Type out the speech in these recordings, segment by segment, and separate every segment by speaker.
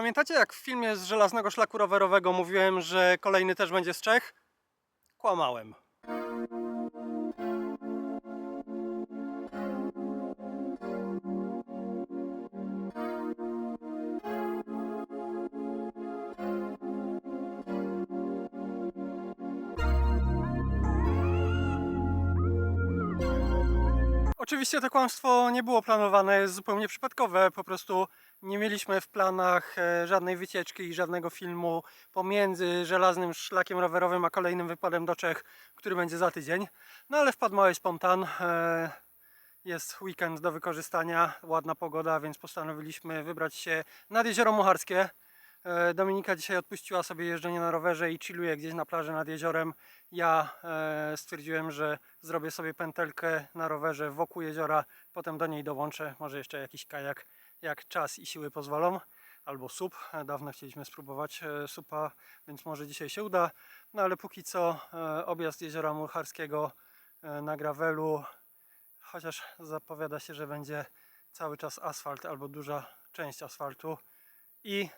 Speaker 1: Pamiętacie jak w filmie z Żelaznego Szlaku Rowerowego mówiłem, że kolejny też będzie z Czech? Kłamałem. Oczywiście to kłamstwo nie było planowane, jest zupełnie przypadkowe. Po prostu nie mieliśmy w planach e, żadnej wycieczki i żadnego filmu pomiędzy żelaznym szlakiem rowerowym a kolejnym wypadem do Czech, który będzie za tydzień. No ale wpadł mały spontan. e, Jest weekend do wykorzystania, ładna pogoda, więc postanowiliśmy wybrać się nad jezioro Mucharskie. E, Dominika dzisiaj odpuściła sobie jeżdżenie na rowerze i chilluje gdzieś na plaży nad jeziorem. Ja e, stwierdziłem, że zrobię sobie pętelkę na rowerze wokół jeziora, potem do niej dołączę, może jeszcze jakiś kajak, jak czas i siły pozwolą, albo sup. E, Dawno chcieliśmy spróbować supa, więc może dzisiaj się uda. No ale póki co objazd jeziora Murcharskiego na gravelu, chociaż zapowiada się, że będzie cały czas asfalt albo duża część asfaltu i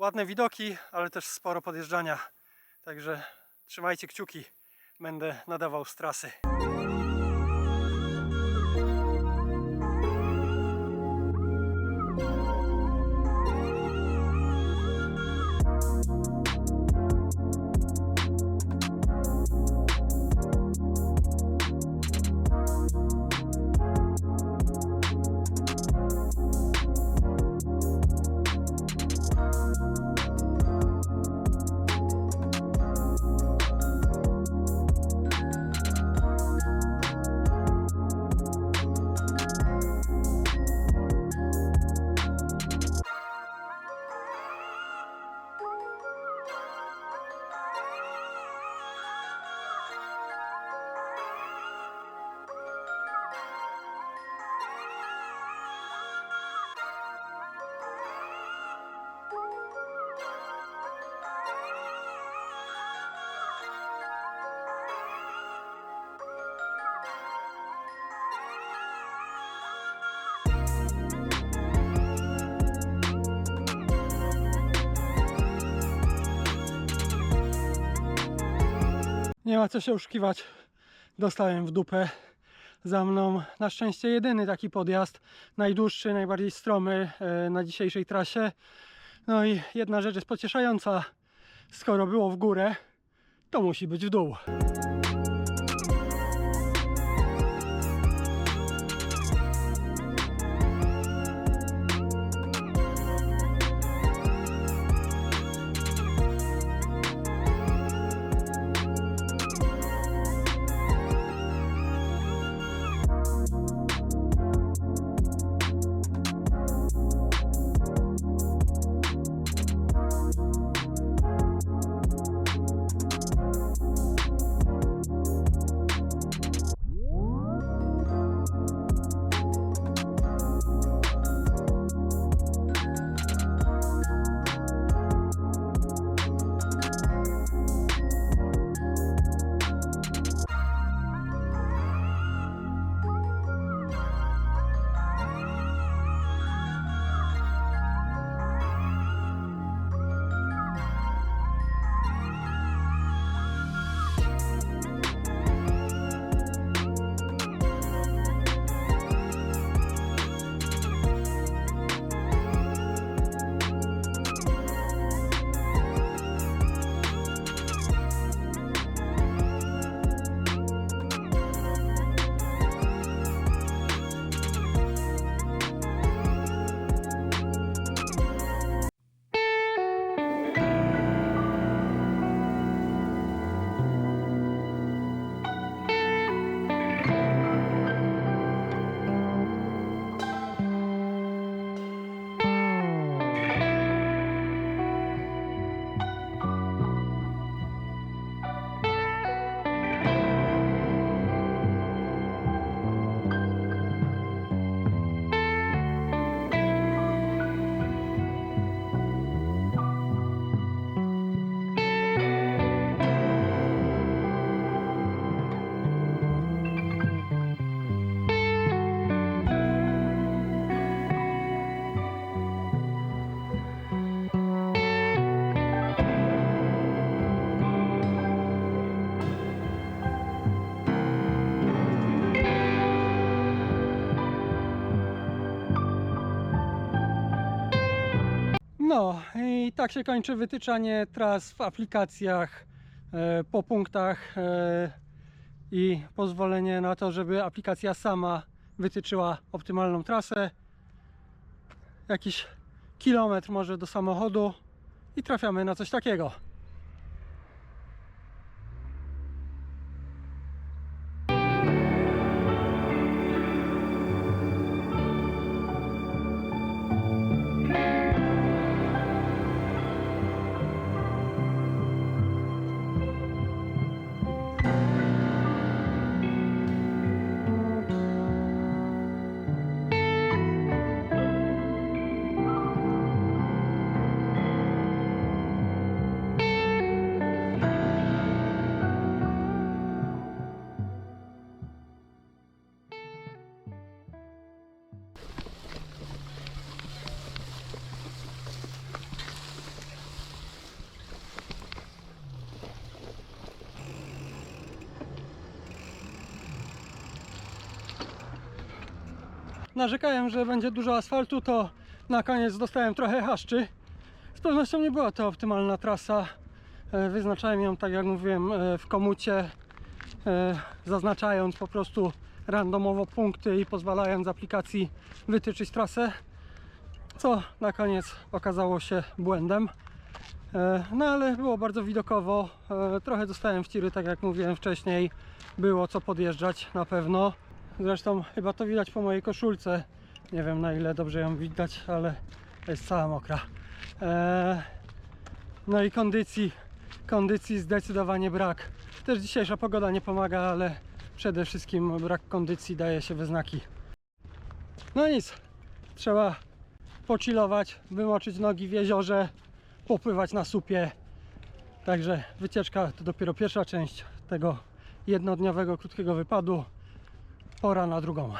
Speaker 1: ładne widoki, ale też sporo podjeżdżania. Także trzymajcie kciuki. Będę nadawał z trasy. Nie ma co się oszukiwać. Dostałem w dupę. Za mną na szczęście jedyny taki podjazd. Najdłuższy, najbardziej stromy e, na dzisiejszej trasie. No i jedna rzecz jest pocieszająca. Skoro było w górę, to musi być w dół. No i tak się kończy wytyczanie tras w aplikacjach e, po punktach e, i pozwolenie na to, żeby aplikacja sama wytyczyła optymalną trasę. Jakiś kilometr może do samochodu i trafiamy na coś takiego. Narzekałem, że będzie dużo asfaltu, to na koniec dostałem trochę haszczy. Z pewnością nie była to optymalna trasa. E, Wyznaczałem ją, tak jak mówiłem, e, w komucie, e, zaznaczając po prostu randomowo punkty i pozwalając aplikacji wytyczyć trasę, co na koniec okazało się błędem. No ale było bardzo widokowo. Trochę dostałem w tak jak mówiłem wcześniej. Było co podjeżdżać na pewno. Zresztą chyba to widać po mojej koszulce. Nie wiem na ile dobrze ją widać, ale jest cała mokra. E, No i kondycji, kondycji zdecydowanie brak. Też dzisiejsza pogoda nie pomaga, ale przede wszystkim brak kondycji daje się we znaki. No nic, trzeba pocilować, wymoczyć nogi w jeziorze, popływać na supie. Także wycieczka to dopiero pierwsza część tego jednodniowego, krótkiego wypadu. Pora na drugą.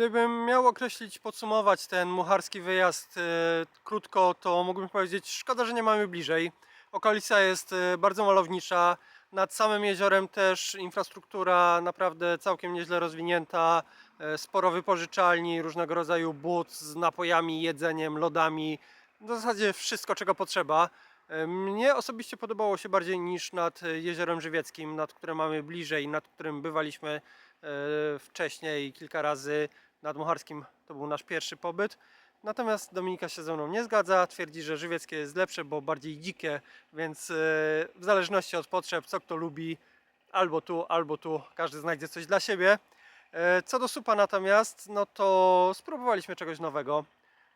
Speaker 1: Gdybym miał określić, podsumować ten mucharski wyjazd e, krótko, to mógłbym powiedzieć, szkoda, że nie mamy bliżej. Okolica jest e, bardzo malownicza. Nad samym jeziorem też infrastruktura naprawdę całkiem nieźle rozwinięta. E, sporo wypożyczalni, różnego rodzaju but z napojami, jedzeniem, lodami. W zasadzie wszystko, czego potrzeba. E, Mnie osobiście podobało się bardziej niż nad jeziorem Żywieckim, nad którym mamy bliżej, nad którym bywaliśmy wcześniej kilka razy. Nad Mucharskim to był nasz pierwszy pobyt. Natomiast Dominika się ze mną nie zgadza. Twierdzi, że żywieckie jest lepsze, bo bardziej dzikie, więc e, w zależności od potrzeb, co kto lubi, albo tu, albo tu, każdy znajdzie coś dla siebie. E, Co do supa natomiast, no to spróbowaliśmy czegoś nowego.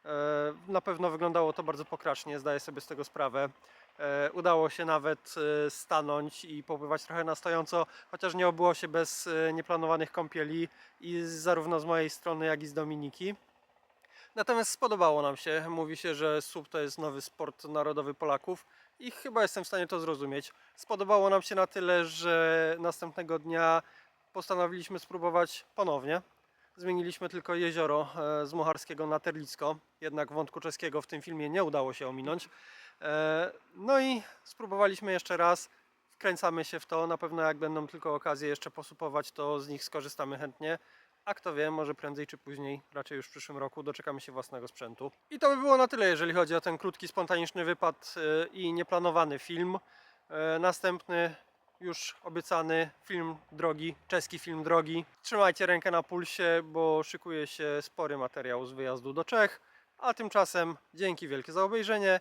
Speaker 1: E, Na pewno wyglądało to bardzo pokracznie, zdaję sobie z tego sprawę. E, Udało się nawet e, stanąć i popływać trochę na stojąco, chociaż nie obyło się bez e, nieplanowanych kąpieli i zarówno z mojej strony, jak i z Dominiki. Natomiast spodobało nam się. Mówi się, że SUP to jest nowy sport narodowy Polaków i chyba jestem w stanie to zrozumieć. Spodobało nam się na tyle, że następnego dnia postanowiliśmy spróbować ponownie. Zmieniliśmy tylko jezioro z Mucharskiego na Terlicko, jednak wątku czeskiego w tym filmie nie udało się ominąć. E, No i spróbowaliśmy jeszcze raz. Wkręcamy się w to. Na pewno jak będą tylko okazje jeszcze posupować, to z nich skorzystamy chętnie. A kto wie, może prędzej czy później, raczej już w przyszłym roku, doczekamy się własnego sprzętu. I to by było na tyle, jeżeli chodzi o ten krótki, spontaniczny wypad e, i nieplanowany film. E, Następny, już obiecany film drogi, czeski film drogi. Trzymajcie rękę na pulsie, bo szykuje się spory materiał z wyjazdu do Czech. A tymczasem dzięki wielkie za obejrzenie